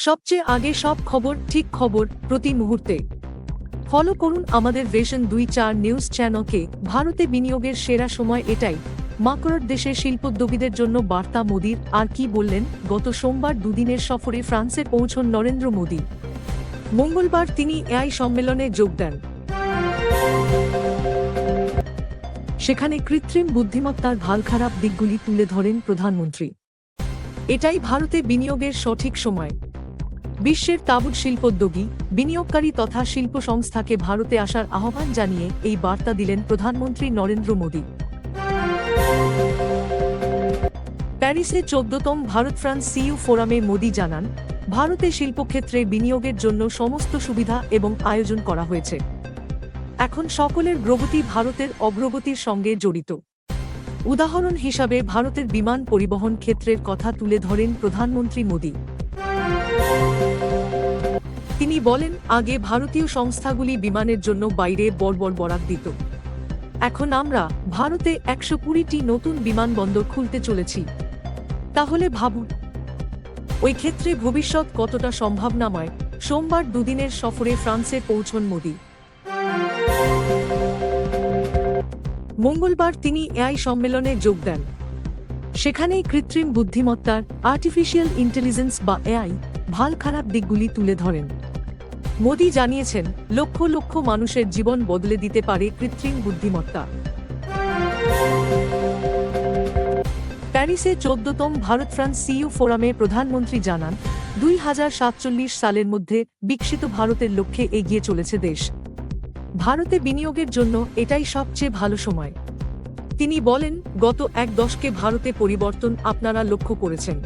সবচেয়ে আগে সব খবর, ঠিক খবর, প্রতি মুহূর্তে। ফলো করুন আমাদের ভেশন দুই চার নিউজ চ্যানেলকে ভারতে বিনিয়োগের সেরা সময় এটাই। মাকড়ার দেশের শিল্পোদ্যোগীদের জন্য বার্তা মোদির। আর কি বললেন? গত সোমবার দুদিনের সফরে ফ্রান্সে পৌঁছন নরেন্দ্র মোদী। মঙ্গলবার তিনি এআই সম্মেলনে যোগ দেন। সেখানে কৃত্রিম বুদ্ধিমত্তার ভালো খারাপ দিকগুলি তুলে ধরেন প্রধানমন্ত্রী। এটাই ভারতে বিনিয়োগের সঠিক সময়। বিশ্বের তাবুক শিল্পোদ্যোগী, বিনিয়োগকারী তথা শিল্প সংস্থাকে ভারতে আসার আহ্বান জানিয়ে এই বার্তা দিলেন প্রধানমন্ত্রী নরেন্দ্র মোদী। প্যারিসে চোদ্দতম ভারত ফ্রান্স সিইউ ফোরামে মোদী জানান, ভারতে শিল্পক্ষেত্রে বিনিয়োগের জন্য সমস্ত সুবিধা এবং আয়োজন করা হয়েছে। এখন সকলের প্রগতি ভারতের অগ্রগতির সঙ্গে জড়িত। উদাহরণ হিসাবে ভারতের বিমান পরিবহন ক্ষেত্রের কথা তুলে ধরেন প্রধানমন্ত্রী মোদী। তিনি বলেন, আগে ভারতীয় সংস্থাগুলি বিমানের জন্য বাইরে বড়বড় বরাদ দিত। এখন আমরা ভারতে একশো কুড়িটি নতুন বিমানবন্দর খুলতে চলেছি। তাহলে ভাবুন, ওই ক্ষেত্রে ভবিষ্যৎ কতটা সম্ভাবনাময়। সোমবার দুদিনের সফরে ফ্রান্সে পৌঁছন মোদী। মঙ্গলবার তিনি এআই সম্মেলনে যোগ দেন। সেখানেই কৃত্রিম বুদ্ধিমত্তার আর্টিফিশিয়াল ইন্টেলিজেন্স বা এআই, ভালো খারাপ দিকগুলি তুলে ধরেন। মোদি জানিয়েছেন, লক্ষ লক্ষ মানুষের জীবন বদলে দিতে পারে কৃত্রিম বুদ্ধিমত্তা। প্যারিসে চোদ্দতম ভারত ফ্রান্স সিইউ ফোরামে প্রধানমন্ত্রী জানান, দুই হাজার সাতচল্লিশ সালের মধ্যে বিকশিত ভারতের লক্ষ্যে এগিয়ে চলেছে দেশ। ভারতে বিনিয়োগের জন্য এটাই সবচেয়ে ভালো সময়। তিনি বলেন, গত এক দশকে ভারতে পরিবর্তন আপনারা লক্ষ্য করেছেন।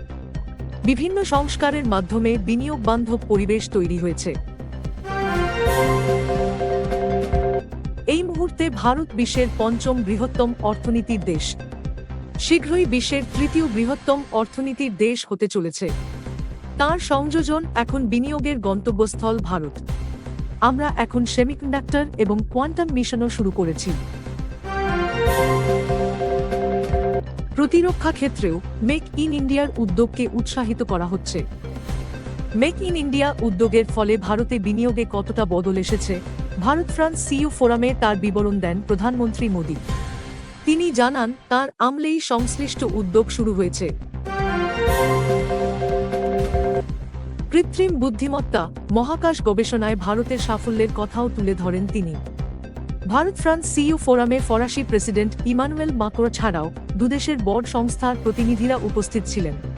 বিভিন্ন সংস্কারের মাধ্যমে বিনিয়োগ বান্ধব পরিবেশ তৈরি হয়েছে। মুহূর্তে ভারত বিশ্বের পঞ্চম বৃহত্তম অর্থনীতির দেশ। শীঘ্রই বিশ্বের তৃতীয় বৃহত্তম অর্থনীতির দেশ হতে চলেছে। তার সংযোজন এখন বিনিয়োগের গন্তব্যস্থল ভারত। আমরা এখন সেমিকন্ডাক্টর এবং কোয়ান্টাম মিশনও শুরু করেছি। প্রতিরক্ষা ক্ষেত্রেও মেক ইন ইন্ডিয়ার উদ্যোগকে উৎসাহিত করা হচ্ছে। মেক ইন ইন্ডিয়া উদ্যোগের ফলে ভারতে বিনিয়োগে কতটা বদল এসেছে? ভারত ফ্রান্স সিইউ ফোরামে তার বিবরণ দেন প্রধানমন্ত্রী মোদী। তিনি জানান, তার আমলেই সংশ্লিষ্ট উদ্যোগ শুরু হয়েছে। কৃত্রিম বুদ্ধিমত্তা, মহাকাশ গবেষণায় ভারতের সাফল্যের কথাও তুলে ধরেন তিনি। ভারত ফ্রান্স সিইউ ফোরামে ফরাসি প্রেসিডেন্ট ইমানুয়েল মাকরো ছাড়াও দুদেশের বড় সংস্থার প্রতিনিধিরা উপস্থিত ছিলেন।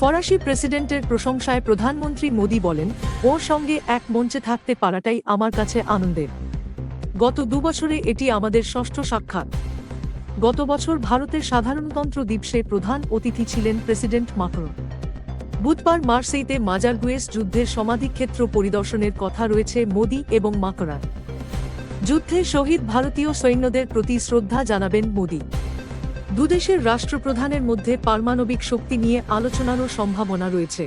ফরাসি প্রেসিডেন্টের প্রশংসায় প্রধানমন্ত্রী মোদী বলেন, ওর সঙ্গে এক মঞ্চে থাকতে পারাটাই আমার কাছে আনন্দের। গত দুবছরে এটি আমাদের ষষ্ঠ সাক্ষাৎ। গত বছর ভারতের সাধারণতন্ত্র দিবসে প্রধান অতিথি ছিলেন প্রেসিডেন্ট মাকরো বুধবার মার্সেইতে মাজারগুয়েস যুদ্ধের সমাধিক্ষেত্র পরিদর্শনের কথা রয়েছে মোদী এবং মাকরার যুদ্ধে শহীদ ভারতীয় সৈন্যদের প্রতি শ্রদ্ধা জানাবেন মোদি। দুদেশের রাষ্ট্রপ্রধানের মধ্যে পারমাণবিক শক্তি নিয়ে আলোচনারও সম্ভাবনা রয়েছে।